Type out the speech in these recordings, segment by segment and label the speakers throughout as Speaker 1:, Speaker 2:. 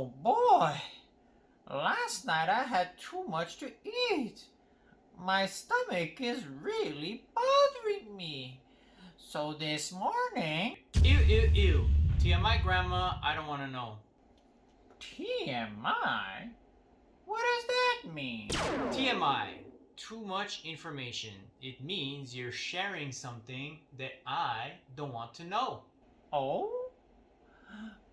Speaker 1: Oh boy. Last night I had too much to eat. My stomach is really bothering me. So this morning,
Speaker 2: Ew, ew, ew. TMI, Grandma, I don't want to know.
Speaker 1: TMI? What does that mean?
Speaker 2: TMI, too much information. It means you're sharing something that I don't want to know.
Speaker 1: Oh?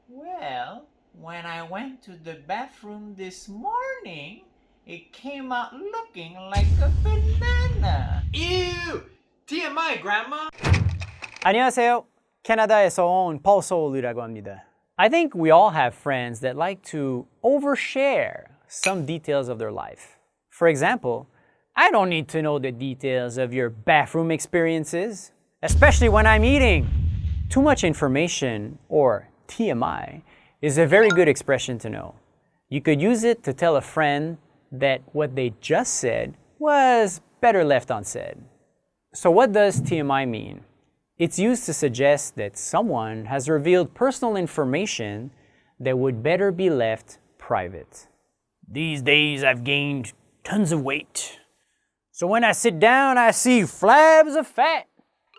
Speaker 1: Well, when I went to the bathroom this morning, it came out looking like a banana.
Speaker 2: Ew! TMI, Grandma!
Speaker 3: 안녕하세요. 캐나다에서 온 파울소울이라고 합니다. I think we all have friends that like to overshare some details of their life. For example, I don't need to know the details of your bathroom experiences, especially when I'm eating. Too much information, or TMI, is a very good expression to know. You could use it to tell a friend that what they just said was better left unsaid. So, what does TMI mean? It's used to suggest that someone has revealed personal information that would better be left private. These days I've gained tons of weight. So when I sit down, I see flabs of fat.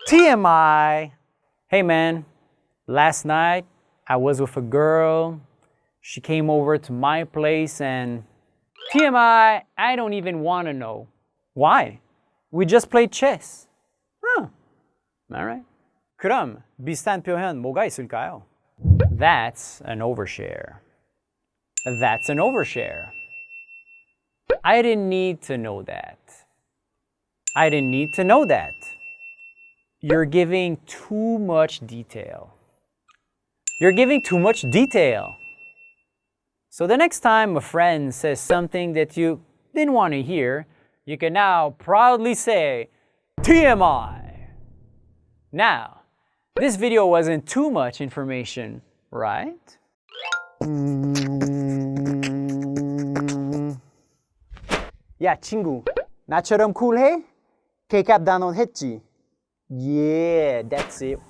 Speaker 3: TMI. Hey man, last night I was with a girl. She came over to my place and TMI, I don't even want to know. Why? We just played chess. Huh. Alright. 그럼 비슷한 표현 뭐가 있을까요? That's an overshare. That's an overshare. I didn't need to know that. I didn't need to know that. You're giving too much detail. You're giving too much detail. So the next time a friend says something that you didn't want to hear, you can now proudly say, TMI. Now, this video wasn't too much information, right?
Speaker 4: 야 친구 나처럼 쿨해? 케이캅 단원 했지? Yeah, that's it.